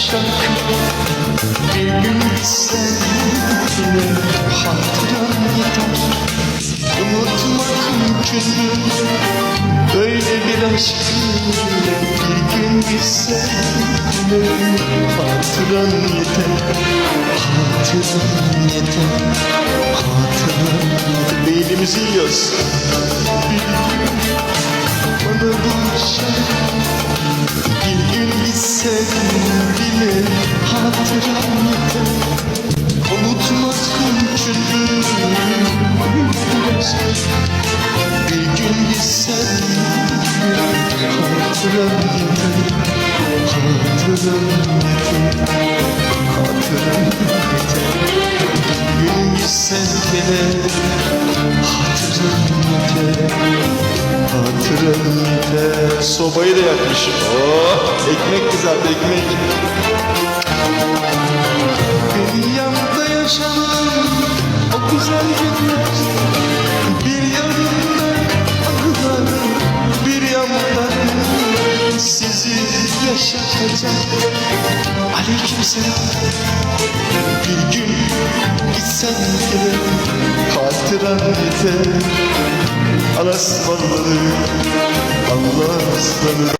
şarkı Bir gün gitsen yine hatıran yeter Unutmak mümkün Böyle bir aşk ile Bir gün yine hatıran yeter Hatıran yeter Hatıran yeter. Beynimizi yiyoruz Unutmak mümkün Bir gün gitsen hatıram Hatıram Hatıram Bir gün gitsen bile hatıram yeter Hatıram yeter Sobayı da yakmışım Oh ekmek kızarttı ekmek yaşanan o güzel günler. Bir yanında anılar Bir yanda sizi yaşatacak. Aleyküm selam. Bir gün gitsen bile hatıran yeter. Alasmanları Allah aslanı